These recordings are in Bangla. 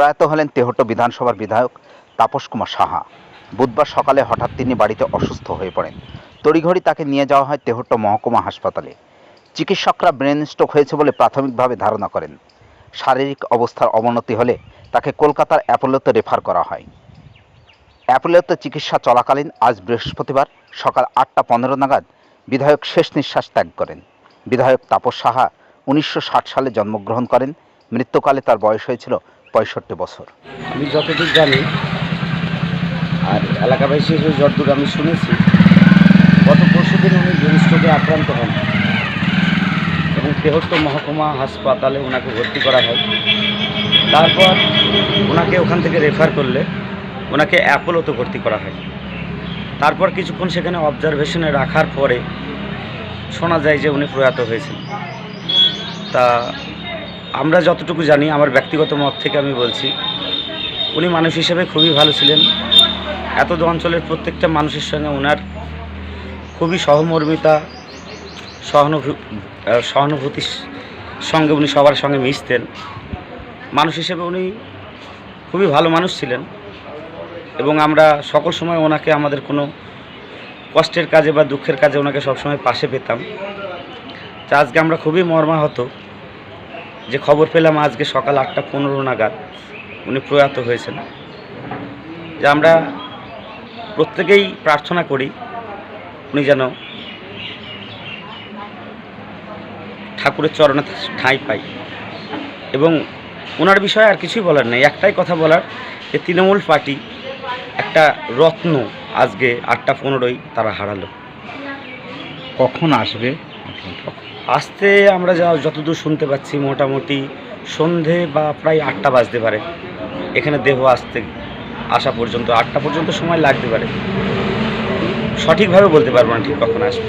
প্রয়াত হলেন তেহট্ট বিধানসভার বিধায়ক তাপস কুমার সাহা। বুধবার সকালে হঠাৎ তিনি বাড়িতে অসুস্থ হয়ে পড়েন। তড়িঘড়ি তাকে নিয়ে যাওয়া হয় তেহট্ট মহকুমা হাসপাতালে। চিকিৎসকরা ব্রেন স্ট্রোক হয়েছে বলে প্রাথমিকভাবে ধারণা করেন। শারীরিক অবস্থার অবনতি হলে তাকে কলকাতার অ্যাপোলোতে রেফার করা হয়। অ্যাপোলোতে চিকিৎসা চলাকালীন আজ বৃহস্পতিবার সকাল আটটা পনেরো নাগাদ বিধায়ক শেষ নিঃশ্বাস ত্যাগ করেন। বিধায়ক তাপস সাহা উনিশশো ষাট সালে জন্মগ্রহণ করেন। মৃত্যুকালে তার বয়স হয়েছিল পঁয়ষট্টি বছর। আমি যতদূর জানি, আর এলাকাবাসী যতদূর আমি শুনেছি, গত পরশু দিন উনি ব্রেনস্ট্রোকে আক্রান্ত হন এবং তেহট্ট মহকুমা হাসপাতালে ওনাকে ভর্তি করা হয়। তারপর ওনাকে ওখান থেকে রেফার করলে, ওনাকে অ্যাপোলোতে ভর্তি করা হয়। তারপর কিছুক্ষণ সেখানে অবজারভেশনে রাখার পরে শোনা যায় যে উনি প্রয়াত হয়েছেন। তা আমরা যতটুকু জানি, আমার ব্যক্তিগত মত থেকে আমি বলছি, উনি মানুষ হিসেবে খুবই ভালো ছিলেন। এত অঞ্চলের প্রত্যেকটা মানুষের সঙ্গে ওনার খুবই সহমর্মিতা, সহানুভূ সহানুভূতির সঙ্গে উনি সবার সঙ্গে মিশতেন। মানুষ হিসেবে উনি খুবই ভালো মানুষ ছিলেন এবং আমরা সকল সময় ওনাকে আমাদের কোনো কষ্টের কাজে বা দুঃখের কাজে ওনাকে সবসময় পাশে পেতাম। তা আজকে আমরা খুবই মর্মাহত। যে খবর পেলাম আজকে সকাল আটটা পনেরো নাগাদ, উনি প্রয়াত হয়েছেন। যে আমরা প্রত্যেকেই প্রার্থনা করি, উনি যেন ঠাকুরের চরণে ঠাঁই পাই এবং ওনার বিষয়ে আর কিছুই বলার নেই। একটাই কথা বলার, যে তৃণমূল পার্টি একটা রত্ন আজকে আটটা পনেরোই তারা হারালো। কখন আসবে? আসতে আমরা যা যতদূর শুনতে পাচ্ছি মোটামুটি সন্ধে বা প্রায় আটটা বাজতে পারে। এখানে দেহ আসতে আসা পর্যন্ত আটটা পর্যন্ত সময় লাগতে পারে। সঠিকভাবে বলতে পারব না ঠিক কখন আসবে।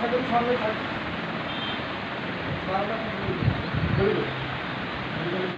আশা করি সঙ্গে থাকবে